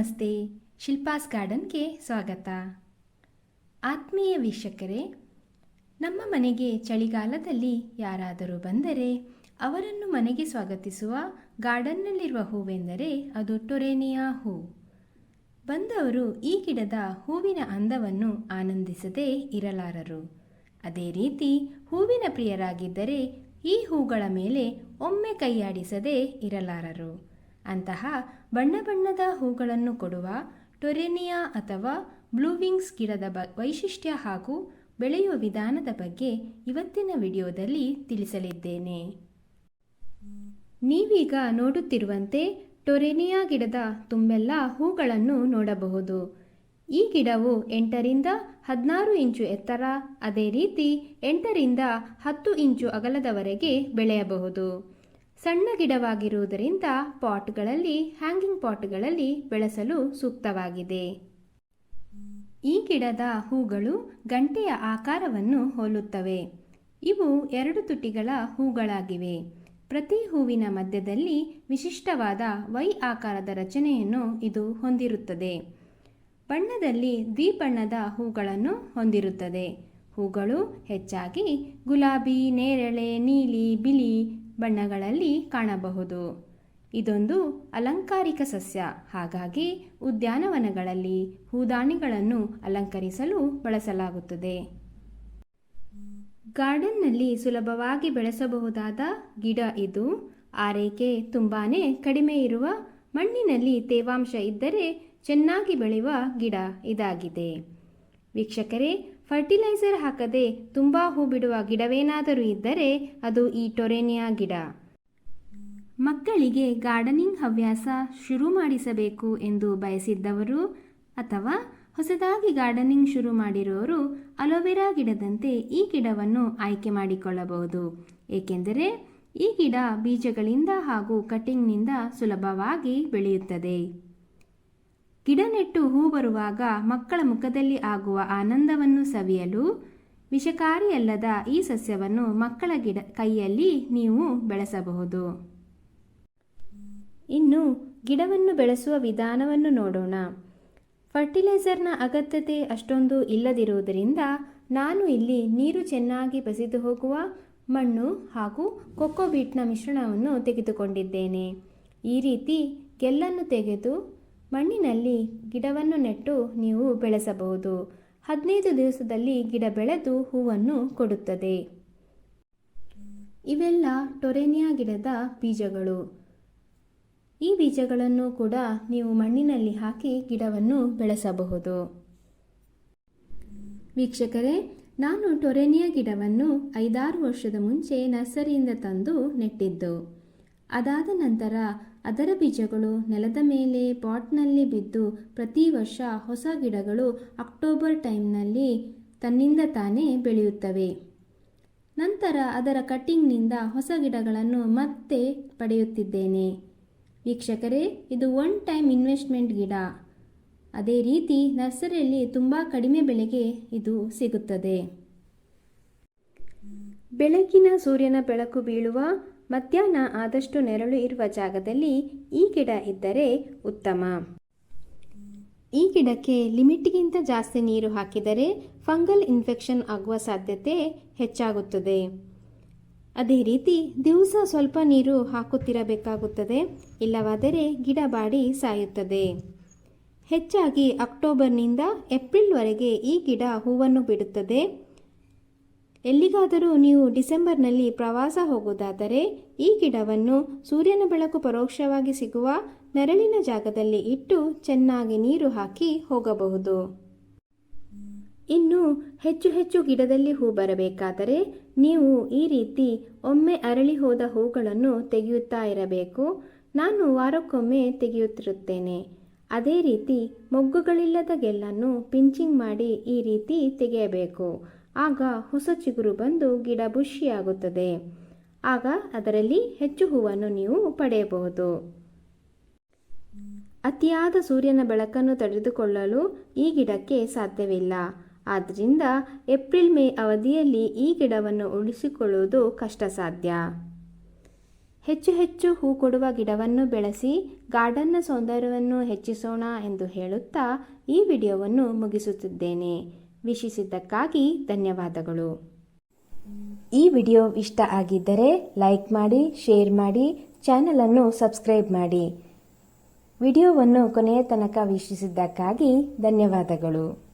ನಮಸ್ತೆ. ಶಿಲ್ಪಾಸ್ ಗಾರ್ಡನ್ಗೆ ಸ್ವಾಗತ. ಆತ್ಮೀಯ ವೀಕ್ಷಕರೇ, ನಮ್ಮ ಮನೆಗೆ ಚಳಿಗಾಲದಲ್ಲಿ ಯಾರಾದರೂ ಬಂದರೆ ಅವರನ್ನು ಮನೆಗೆ ಸ್ವಾಗತಿಸುವ ಗಾರ್ಡನ್ನಲ್ಲಿರುವ ಹೂವೆಂದರೆ ಅದು ಟೊರೇನಿಯಾ ಹೂ. ಬಂದವರು ಈ ಗಿಡದ ಹೂವಿನ ಅಂದವನ್ನು ಆನಂದಿಸದೇ ಇರಲಾರರು. ಅದೇ ರೀತಿ ಹೂವಿನ ಪ್ರಿಯರಾಗಿದ್ದರೆ ಈ ಹೂಗಳ ಮೇಲೆ ಒಮ್ಮೆ ಕೈಯಾಡಿಸದೇ ಇರಲಾರರು. ಅಂತಹ ಬಣ್ಣ ಬಣ್ಣದ ಹೂಗಳನ್ನು ಕೊಡುವ ಟೊರೆನಿಯಾ ಅಥವಾ ಬ್ಲೂವಿಂಗ್ಸ್ ಗಿಡದ ಬ, ವೈಶಿಷ್ಟ್ಯ ಹಾಗೂ ಬೆಳೆಯುವ ವಿಧಾನದ ಬಗ್ಗೆ ಇವತ್ತಿನ ವಿಡಿಯೋದಲ್ಲಿ ತಿಳಿಸಲಿದ್ದೇನೆ. ನೀವೀಗ ನೋಡುತ್ತಿರುವಂತೆ ಟೊರೆನಿಯಾ ಗಿಡದ ತುಂಬೆಲ್ಲ ಹೂಗಳನ್ನು ನೋಡಬಹುದು. ಈ ಗಿಡವು ಎಂಟರಿಂದ ಹದಿನಾರು ಇಂಚು ಎತ್ತರ, ಅದೇ ರೀತಿ ಎಂಟರಿಂದ ಹತ್ತು ಇಂಚು ಅಗಲದವರೆಗೆ ಬೆಳೆಯಬಹುದು. ಸಣ್ಣ ಗಿಡವಾಗಿರುವುದರಿಂದ ಪಾಟ್ಗಳಲ್ಲಿ, ಹ್ಯಾಂಗಿಂಗ್ ಪಾಟ್ಗಳಲ್ಲಿ ಬೆಳೆಸಲು ಸೂಕ್ತವಾಗಿದೆ. ಈ ಗಿಡದ ಹೂಗಳು ಗಂಟೆಯ ಆಕಾರವನ್ನು ಹೋಲುತ್ತವೆ. ಇವು ಎರಡು ತುಟಿಗಳ ಹೂಗಳಾಗಿವೆ. ಪ್ರತಿ ಹೂವಿನ ಮಧ್ಯದಲ್ಲಿ ವಿಶಿಷ್ಟವಾದ ವೈ ಆಕಾರದ ರಚನೆಯನ್ನು ಇದು ಹೊಂದಿರುತ್ತದೆ. ಬಣ್ಣದಲ್ಲಿ ದ್ವಿಬಣ್ಣದ ಹೂಗಳನ್ನು ಹೊಂದಿರುತ್ತದೆ. ಹೂಗಳು ಹೆಚ್ಚಾಗಿ ಗುಲಾಬಿ, ನೇರಳೆ, ನೀಲಿ, ಬಿಳಿ ಬಣ್ಣಗಳಲ್ಲಿ ಕಾಣಬಹುದು. ಇದೊಂದು ಅಲಂಕಾರಿಕ ಸಸ್ಯ. ಹಾಗಾಗಿ ಉದ್ಯಾನವನಗಳಲ್ಲಿ ಹೂದಾಣಿಗಳನ್ನು ಅಲಂಕರಿಸಲು ಬಳಸಲಾಗುತ್ತದೆ. ಗಾರ್ಡನ್ನಲ್ಲಿ ಸುಲಭವಾಗಿ ಬೆಳೆಸಬಹುದಾದ ಗಿಡ ಇದು. ಆರೈಕೆ ತುಂಬಾ ಕಡಿಮೆ ಇರುವ ಮಣ್ಣಿನಲ್ಲಿ ತೇವಾಂಶ ಇದ್ದರೆ ಚೆನ್ನಾಗಿ ಬೆಳೆಯುವ ಗಿಡ ಇದಾಗಿದೆ. ವೀಕ್ಷಕರೇ ಫರ್ಟಿಲೈಸರ್ ಹಾಕದೆ ತುಂಬ ಹೂ ಬಿಡುವ ಗಿಡವೇನಾದರೂ ಇದ್ದರೆ ಅದು ಈ ಟೊರೆನಿಯಾ ಗಿಡ. ಮಕ್ಕಳಿಗೆ ಗಾರ್ಡನಿಂಗ್ ಹವ್ಯಾಸ ಶುರು ಮಾಡಿಸಬೇಕು ಎಂದು ಬಯಸಿದ್ದವರು ಅಥವಾ ಹೊಸದಾಗಿ ಗಾರ್ಡನಿಂಗ್ ಶುರು ಮಾಡಿರುವವರು ಅಲೋವೆರಾ ಗಿಡದಂತೆ ಈ ಗಿಡವನ್ನು ಆಯ್ಕೆ ಮಾಡಿಕೊಳ್ಳಬಹುದು. ಏಕೆಂದರೆ ಈ ಗಿಡ ಬೀಜಗಳಿಂದ ಹಾಗೂ ಕಟ್ಟಿಂಗ್ನಿಂದ ಸುಲಭವಾಗಿ ಬೆಳೆಯುತ್ತದೆ. ಗಿಡ ನೆಟ್ಟು ಹೂ ಬರುವಾಗ ಮಕ್ಕಳ ಮುಖದಲ್ಲಿ ಆಗುವ ಆನಂದವನ್ನು ಸವಿಯಲು ವಿಷಕಾರಿಯಲ್ಲದ ಈ ಸಸ್ಯವನ್ನು ಮಕ್ಕಳ ಗಿಡ ಕೈಯಲ್ಲಿ ನೀವು ಬೆಳೆಸಬಹುದು. ಇನ್ನು ಗಿಡವನ್ನು ಬೆಳೆಸುವ ವಿಧಾನವನ್ನು ನೋಡೋಣ. ಫರ್ಟಿಲೈಸರ್ನ ಅಗತ್ಯತೆ ಅಷ್ಟೊಂದು ಇಲ್ಲದಿರುವುದರಿಂದ ನಾನು ಇಲ್ಲಿ ನೀರು ಚೆನ್ನಾಗಿ ಬಸಿದು ಹೋಗುವ ಮಣ್ಣು ಹಾಗೂ ಕೊಕ್ಕೋಬೀಟ್ನ ಮಿಶ್ರಣವನ್ನು ತೆಗೆದುಕೊಂಡಿದ್ದೇನೆ. ಈ ರೀತಿ ಗೆಲ್ಲನ್ನು ತೆಗೆದು ಮಣ್ಣಿನಲ್ಲಿ ಗಿಡವನ್ನು ನೆಟ್ಟು ನೀವು ಬೆಳೆಸಬಹುದು. ಹದಿನೈದು ದಿವಸದಲ್ಲಿ ಗಿಡ ಬೆಳೆದು ಹೂವನ್ನು ಕೊಡುತ್ತದೆ. ಇವೆಲ್ಲ ಟೊರೆನಿಯಾ ಗಿಡದ ಬೀಜಗಳು. ಈ ಬೀಜಗಳನ್ನು ಕೂಡ ನೀವು ಮಣ್ಣಿನಲ್ಲಿ ಹಾಕಿ ಗಿಡವನ್ನು ಬೆಳೆಸಬಹುದು. ವೀಕ್ಷಕರೇ, ನಾನು ಟೊರೆನಿಯಾ ಗಿಡವನ್ನು ಐದಾರು ವರ್ಷದ ಮುಂಚೆ ನರ್ಸರಿಯಿಂದ ತಂದು ನೆಟ್ಟಿದ್ದು. ಅದಾದ ನಂತರ ಅದರ ಬೀಜಗಳು ನೆಲದ ಮೇಲೆ ಪಾಟ್ನಲ್ಲಿ ಬಿದ್ದು ಪ್ರತಿ ವರ್ಷ ಹೊಸ ಗಿಡಗಳು ಅಕ್ಟೋಬರ್ ಟೈಮ್ನಲ್ಲಿ ತನ್ನಿಂದ ತಾನೇ ಬೆಳೆಯುತ್ತವೆ. ನಂತರ ಅದರ ಕಟ್ಟಿಂಗ್ನಿಂದ ಹೊಸ ಗಿಡಗಳನ್ನು ಮತ್ತೆ ಪಡೆಯುತ್ತಿದ್ದೇನೆ. ವೀಕ್ಷಕರೇ, ಇದು ಒನ್ ಟೈಮ್ ಇನ್ವೆಸ್ಟ್ಮೆಂಟ್ ಗಿಡ. ಅದೇ ರೀತಿ ನರ್ಸರಿಯಲ್ಲಿ ತುಂಬ ಕಡಿಮೆ ಬೆಲೆಗೆ ಇದು ಸಿಗುತ್ತದೆ. ಬೆಳಕಿನ ಸೂರ್ಯನ ಬೆಳಕು ಬೀಳುವ ಮಧ್ಯಾಹ್ನ ಆದಷ್ಟು ನೆರಳು ಇರುವ ಜಾಗದಲ್ಲಿ ಈ ಗಿಡ ಇದ್ದರೆ ಉತ್ತಮ. ಈ ಗಿಡಕ್ಕೆ ಲಿಮಿಟ್ಗಿಂತ ಜಾಸ್ತಿ ನೀರು ಹಾಕಿದರೆ ಫಂಗಲ್ ಇನ್ಫೆಕ್ಷನ್ ಆಗುವ ಸಾಧ್ಯತೆ ಹೆಚ್ಚಾಗುತ್ತದೆ. ಅದೇ ರೀತಿ ದಿವಸ ಸ್ವಲ್ಪ ನೀರು ಹಾಕುತ್ತಿರಬೇಕಾಗುತ್ತದೆ, ಇಲ್ಲವಾದರೆ ಗಿಡ ಬಾಡಿ ಸಾಯುತ್ತದೆ. ಹೆಚ್ಚಾಗಿ ಅಕ್ಟೋಬರ್ನಿಂದ ಏಪ್ರಿಲ್ವರೆಗೆ ಈ ಗಿಡ ಹೂವನ್ನು ಬಿಡುತ್ತದೆ. ಎಲ್ಲಿಗಾದರೂ ನೀವು ಡಿಸೆಂಬರ್ನಲ್ಲಿ ಪ್ರವಾಸ ಹೋಗುವುದಾದರೆ ಈ ಗಿಡವನ್ನು ಸೂರ್ಯನ ಬೆಳಕು ಪರೋಕ್ಷವಾಗಿ ಸಿಗುವ ನೆರಳಿನ ಜಾಗದಲ್ಲಿ ಇಟ್ಟು ಚೆನ್ನಾಗಿ ನೀರು ಹಾಕಿ ಹೋಗಬಹುದು. ಇನ್ನು ಹೆಚ್ಚು ಹೆಚ್ಚು ಗಿಡದಲ್ಲಿ ಹೂ ಬರಬೇಕಾದರೆ ನೀವು ಈ ರೀತಿ ಒಮ್ಮೆ ಅರಳಿ ಹೋದ ಹೂಗಳನ್ನು ತೆಗೆಯುತ್ತಾ ಇರಬೇಕು. ನಾನು ವಾರಕ್ಕೊಮ್ಮೆ ತೆಗೆಯುತ್ತಿರುತ್ತೇನೆ. ಅದೇ ರೀತಿ ಮೊಗ್ಗುಗಳಿಲ್ಲದ ಗೆಲ್ಲನ್ನು ಪಿಂಚಿಂಗ್ ಮಾಡಿ ಈ ರೀತಿ ತೆಗೆಯಬೇಕು. ಆಗ ಹೊಸ ಚಿಗುರು ಬಂದು ಗಿಡ ಬುಷಿಯಾಗುತ್ತದೆ ಆಗ ಅದರಲ್ಲಿ ಹೆಚ್ಚು ಹೂವನ್ನು ನೀವು ಪಡೆಯಬಹುದು. ಅತಿಯಾದ ಸೂರ್ಯನ ಬೆಳಕನ್ನು ತಡೆದುಕೊಳ್ಳಲು ಈ ಗಿಡಕ್ಕೆ ಸಾಧ್ಯವಿಲ್ಲ. ಆದ್ದರಿಂದ ಏಪ್ರಿಲ್ ಮೇ ಅವಧಿಯಲ್ಲಿ ಈ ಗಿಡವನ್ನು ಉಳಿಸಿಕೊಳ್ಳುವುದು ಕಷ್ಟ ಸಾಧ್ಯ ಹೆಚ್ಚು ಹೆಚ್ಚು ಹೂ ಕೊಡುವ ಗಿಡವನ್ನು ಬೆಳೆಸಿ ಗಾರ್ಡನ್ನ ಸೌಂದರ್ಯವನ್ನು ಹೆಚ್ಚಿಸೋಣ ಎಂದು ಹೇಳುತ್ತಾ ಈ ವಿಡಿಯೋವನ್ನು ಮುಗಿಸುತ್ತಿದ್ದೇನೆ. ವೀಕ್ಷಿಸಿದ್ದಕ್ಕಾಗಿ ಧನ್ಯವಾದಗಳು. ಈ ವಿಡಿಯೋ ಇಷ್ಟ ಆಗಿದ್ದರೆ ಲೈಕ್ ಮಾಡಿ, ಶೇರ್ ಮಾಡಿ, ಚಾನಲನ್ನು ಸಬ್ಸ್ಕ್ರೈಬ್ ಮಾಡಿ. ವಿಡಿಯೋವನ್ನು ಕೊನೆಯ ತನಕ ವೀಕ್ಷಿಸಿದ್ದಕ್ಕಾಗಿ ಧನ್ಯವಾದಗಳು.